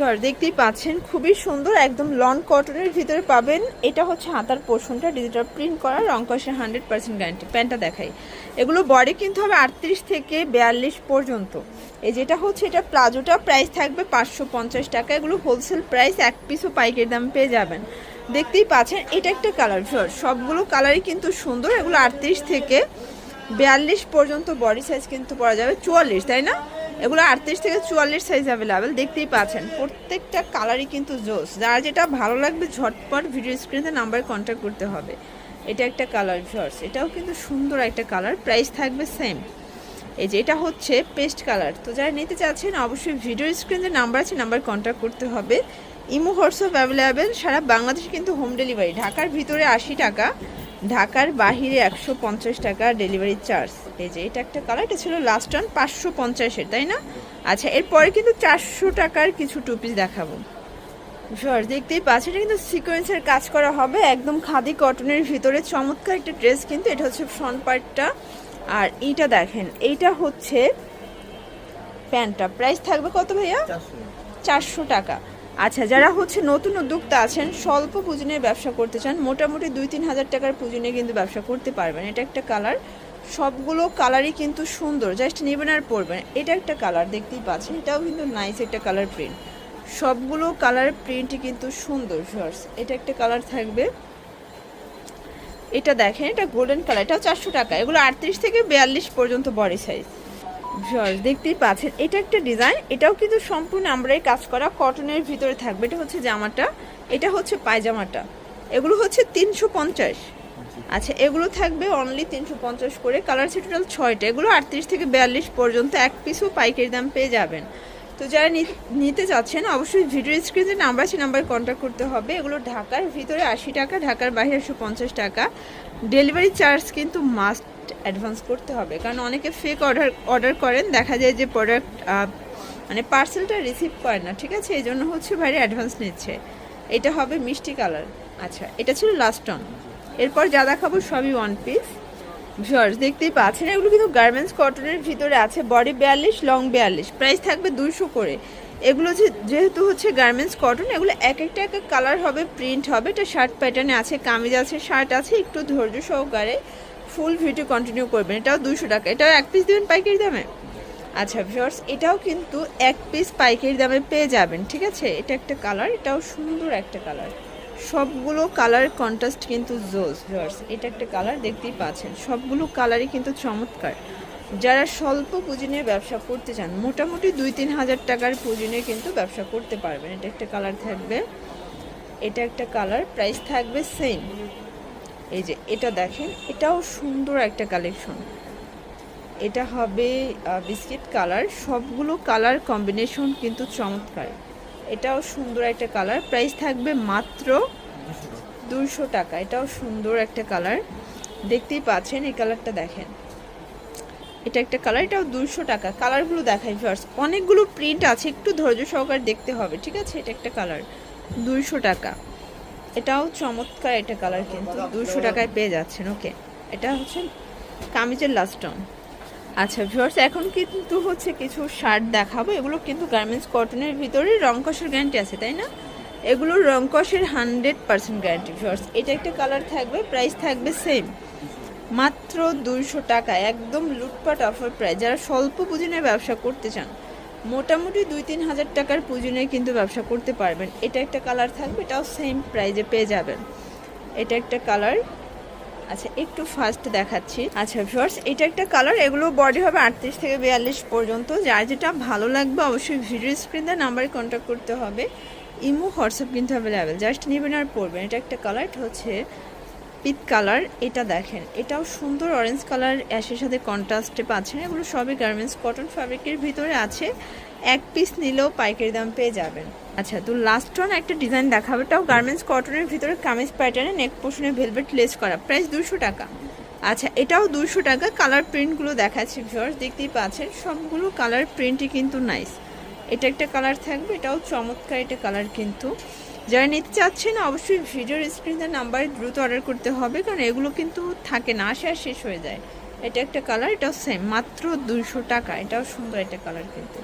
জ্বর দেখতেই পাচ্ছেন, খুবই সুন্দর, একদম লন কটনের ভিতরে পাবেন। এটা হচ্ছে হাতার পোর্শনটা ডিজিটাল প্রিন্ট করা, রং কষে হান্ড্রেড পার্সেন্ট গ্যারান্টি প্যান্টটা দেখাই। এগুলো বডি কিন্তু হবে আটত্রিশ থেকে বিয়াল্লিশ পর্যন্ত। এই যেটা হচ্ছে, এটা প্লাজোটা প্রাইস থাকবে পাঁচশো পঞ্চাশ টাকা। এগুলো হোলসেল প্রাইস এক পিসও পাইকারি দাম পেয়ে যাবেন। দেখতেই পাচ্ছেন, এটা একটা কালার জ্বর সবগুলো কালারই কিন্তু সুন্দর, এগুলো আটত্রিশ থেকে বিয়াল্লিশ পর্যন্ত বডি সাইজ কিন্তু পরা যাবে চুয়াল্লিশ, তাই না? এগুলো আটত্রিশ থেকে চুয়াল্লিশ সাইজ অ্যাভেলেবেল দেখতেই পাচ্ছেন। প্রত্যেকটা কালারই কিন্তু জোস। যার যেটা ভালো লাগবে, ঝটপট ভিডিও স্ক্রিনে নাম্বারে কন্ট্যাক্ট করতে হবে। এটা একটা কালার জর্স এটাও কিন্তু সুন্দর একটা কালার প্রাইস থাকবে সেম এই যে এটা হচ্ছে পেস্ট কালার তো যারা নিতে চাচ্ছেন, অবশ্যই ভিডিও স্ক্রিনে নাম্বার আছে নাম্বার কন্ট্যাক্ট করতে হবে। ইমো হোয়াটসঅ্যাপ অ্যাভেলেবেল সারা বাংলাদেশে কিন্তু হোম ডেলিভারি ঢাকার ভিতরে আশি টাকা, ঢাকার বাহিরে একশো পঞ্চাশ টাকা ডেলিভারি চার্জ এই যে এটা একটা কালার এটা ছিল লাস্ট অন পাঁচশো পঞ্চাশের তাই না? আচ্ছা এরপরে কিন্তু চারশো টাকার কিছু টু পিস দেখাবো। জর্জ দেখতেই পাচ্ছেন এটা কিন্তু সিকোয়েন্সের কাজ করা হবে একদম খাদি কটনের ভিতরে। চমৎকার একটা ড্রেস কিন্তু এটা হচ্ছে ফ্রন্ট পার্টটা আর এইটা দেখেন এইটা হচ্ছে প্যান্টটা। প্রাইস থাকবে কত ভাইয়া? চারশো। টাকা। আচ্ছা যারা হচ্ছে নতুন উদ্যোক্তা আছেন স্বল্প পুঁজি ব্যবসা করতে চান মোটামুটি দুই তিন হাজার টাকার পুঁজি নিয়ে কিন্তু ব্যবসা করতে পারবেন। এটা একটা কালার সবগুলো কালারই কিন্তু সুন্দর জাস্ট নেবেন আর পরবেন। এটা একটা কালার, দেখতেই পাচ্ছেন, এটাও কিন্তু নাইস একটা কালার প্রিন্ট সবগুলো কালার প্রিন্টই কিন্তু সুন্দর শর্টস এটা একটা কালার থাকবে। এটা দেখেন, এটা গোল্ডেন কালার এটাও চারশো টাকা। এগুলো আটত্রিশ থেকে বিয়াল্লিশ পর্যন্ত বডি সাইজ জর্জ দেখতেই পাচ্ছেন, এটা একটা ডিজাইন এটাও কিন্তু সম্পূর্ণ আমরাই কাজ করা কটনের ভিতরে থাকবে। এটা হচ্ছে জামাটা, এটা হচ্ছে পায়জামাটা। এগুলো হচ্ছে তিনশো পঞ্চাশ। আচ্ছা এগুলো থাকবে অনলি তিনশো পঞ্চাশ করে। কালার আছে টোটাল ছয়টা। এগুলো আটত্রিশ থেকে বিয়াল্লিশ পর্যন্ত এক পিসও পাইকারি দাম পেয়ে যাবেন। তো যারা নিতে চাচ্ছেন, অবশ্যই ভিডিও স্ক্রিনে নাম্বার আছে নাম্বার কন্ট্যাক্ট করতে হবে। এগুলো ঢাকার ভিতরে আশি টাকা, ঢাকার বাইরে একশো পঞ্চাশ টাকা। ডেলিভারি চার্জ কিন্তু মাস্ট অ্যাডভান্স করতে হবে। কারণ অনেকে ফেক অর্ডার অর্ডার করেন, দেখা যায় যে প্রোডাক্ট মানে পার্সেলটা রিসিভ করে না, ঠিক আছে? এই জন্য হচ্ছে বাইরে অ্যাডভান্স নিচ্ছে। এটা হবে মিষ্টি কালার আচ্ছা এটা ছিল লাস্ট অন এরপর যা দেখাবো সবই ওয়ান পিস ভিউয়ার্স দেখতেই পাচ্ছেন, এগুলো কিন্তু গার্মেন্টস কটনের ভিতরে আছে বডি বিয়াল্লিশ লং বিয়াল্লিশ। প্রাইস থাকবে দুইশো করে। এগুলো যেহেতু হচ্ছে গার্মেন্টস কটন এগুলো এক একটা এক এক কালার হবে প্রিন্ট হবে। এটা শার্ট প্যাটার্নে আছে, কামিজ আছে শার্ট আছে, একটু ধৈর্য সহকারে ফুল ভিডিও কন্টিনিউ করবেন। এটাও দুইশো টাকা। এটাও এক পিস দেবেন পাইকারি দামে? আচ্ছা ভিউয়ার্স এটাও কিন্তু এক পিস পাইকারি দামে পেয়ে যাবেন, ঠিক আছে? এটা একটা কালার এটাও সুন্দর একটা কালার সবগুলো কালার কন্ট্রাস্ট কিন্তু জোস ভিউয়ার্স এটা একটা কালার দেখতেই পাচ্ছেন। সবগুলো কালারই কিন্তু চমৎকার। যারা স্বল্প পুঁজি নিয়ে ব্যবসা করতে চান, মোটামুটি দুই তিন হাজার টাকার পুঁজি নিয়ে কিন্তু ব্যবসা করতে পারবেন। এটা একটা কালার থাকবে। এটা একটা কালার প্রাইস থাকবে সেম এই যে, এটা দেখেন, এটাও সুন্দর একটা কালেকশন এটা হবে বিস্কিট কালার সবগুলো কালার কম্বিনেশন কিন্তু চমৎকার। এটাও সুন্দর একটা কালার। প্রাইস থাকবে মাত্র দুশো টাকা। এটাও সুন্দর একটা কালার। দেখতেই পাচ্ছেন, এই কালারটা দেখেন। এটা একটা কালার, এটাও দুশো টাকা। কালারগুলো দেখাই ফার্স্ট অনেকগুলো প্রিন্ট আছে, একটু ধৈর্য সহকারে দেখতে হবে, ঠিক আছে? এটা একটা কালার, দুইশো টাকা। এটাও চমৎকার একটা কালার কিন্তু। দুশো টাকায় পেয়ে যাচ্ছেন ওকে এটা হচ্ছে কামিজের লাস্ট অন আচ্ছা ভিউয়ার্স এখন কিন্তু হচ্ছে কিছু শার্ট দেখাবো। এগুলো কিন্তু গার্মেন্টস কটনের ভিতরে রং কষের গ্যারান্টি আছে, তাই না? এগুলো রং কষের হান্ড্রেড পার্সেন্ট গ্যারান্টি ভিউয়ার্স এটা একটা কালার থাকবে প্রাইস থাকবে সেম মাত্র দুইশো টাকা, একদম লুটপাট অফার প্রাইস যারা স্বল্প পুঁজি নিয়ে ব্যবসা করতে চান, মোটামুটি দুই তিন হাজার টাকার পুঁজি নিয়ে কিন্তু ব্যবসা করতে পারবেন। এটা একটা কালার থাকবে, এটাও সেম প্রাইজে পেয়ে যাবেন। এটা একটা কালার আচ্ছা একটু ফার্স্ট দেখাচ্ছি। আচ্ছা ভিউয়ার্স এটা একটা কালার এগুলো বডি হবে আটত্রিশ থেকে বিয়াল্লিশ পর্যন্ত। যার যেটা ভালো লাগবে, অবশ্যই ভিডিও স্ক্রিনে নাম্বারে কন্ট্যাক্ট করতে হবে। ইমো হোয়াটসঅ্যাপ কিন্তু অ্যাভেলেবেল জাস্ট নেবেন আর পড়বেন এটা একটা কালার এটা হচ্ছে পিত কালার এটা দেখেন। এটাও সুন্দর অরেঞ্জ কালার অ্যাশের সাথে কন্ট্রাস্টে পাচ্ছেন। এগুলো সবই গার্মেন্টস কটন ফ্যাব্রিকের ভিতরে আছে। এক পিস নিলেও পাইকারি দাম পেয়ে যাবেন। আচ্ছা তো লাস্ট ওয়ান একটা ডিজাইন দেখাবে। এটাও গার্মেন্টস কটনের ভিতরে কামিজ প্যাটার্নে নেক পোর্শনে ভেলভেট লেস করা। প্রাইস দুশো টাকা। আচ্ছা এটাও দুশো টাকা। কালার প্রিন্টগুলো দেখাচ্ছি ভিউয়ার্স দেখতেই পাচ্ছেন। সবগুলো কালার প্রিন্টই কিন্তু নাইস এটা একটা কালার থাকবে, এটাও চমৎকার একটা কালার কিন্তু। যারা নিতে চাচ্ছেন, অবশ্যই ভিডিওর স্ক্রিনে নাম্বারে দ্রুত অর্ডার করতে হবে, কারণ এগুলো কিন্তু থাকে না, আসে আর শেষ হয়ে যায়। এটা একটা কালার এটাও সেম মাত্র দুইশো টাকা। এটাও সুন্দর একটা কালার কিন্তু।